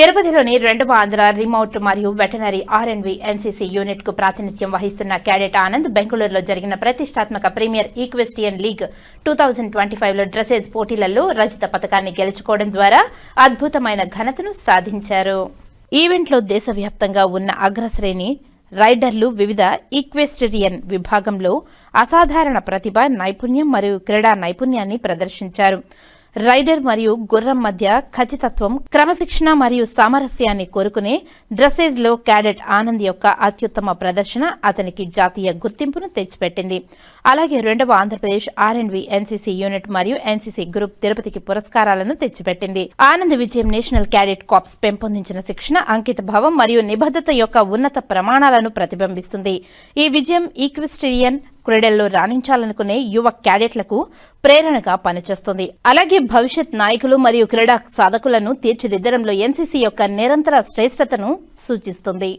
తిరుపతిలోని రెండవ ఆంధ్ర రిమోట్ మరియు వెటనరీ ఆర్ఎన్వి ఎన్సీసీ యూనిట్కు ప్రాతినిధ్యం వహిస్తున్న క్యాడెట్ ఆనంద్ బెంగళూరులో జరిగిన ప్రతిష్టాత్మక premier equestrian league two thousand twenty ఫైవ్లో డ్రెసేజ్ పోటీలలో రజిత పథకాన్ని గెలుచుకోవడం ద్వారా అద్భుతమైన ఘనతను సాధించారు. ఈవెంట్లో దేశవ్యాప్తంగా ఉన్న అగ్రశ్రేణి రైడర్లు వివిధ ఈక్వెస్టరియన్ విభాగంలో అసాధారణ ప్రతిభ నైపుణ్యం మరియు క్రీడా నైపుణ్యాన్ని ప్రదర్శించారు. రైడర్ మరియు గుర్రం మధ్య ఖచ్చితత్వం క్రమశిక్షణ మరియు సామరస్యాన్ని కోరుకునే డ్రెస్సెజ్లో క్యాడెట్ ఆనంద్ యొక్క అత్యుత్తమ ప్రదర్శన అతనికి జాతీయ గుర్తింపును తెచ్చిపెట్టింది. అలాగే రెండవ Andhra Pradesh R and V NCC unit మరియు ఎన్సీసీ గ్రూప్ తిరుపతికి పురస్కారాలను తెచ్చిపెట్టింది. ఆనంద్ విజయం నేషనల్ క్యాడెట్ కాప్స్ పెంపొందించిన శిక్షణ అంకిత భావం మరియు నిబద్ధత యొక్క ఉన్నత ప్రమాణాలను ప్రతిబింబిస్తుంది. ఈ విజయం ఈక్విస్టేరియన్ క్రీడల్లో రాణించాలనుకునే యువ క్యాడెట్లకు ప్రేరణగా పనిచేస్తుంది. అలాగే భవిష్యత్ నాయకులు మరియు క్రీడా సాధకులను తీర్చిదిద్దడంలో ఎన్సీసీ యొక్క నిరంతర శ్రేష్టతను సూచిస్తుంది.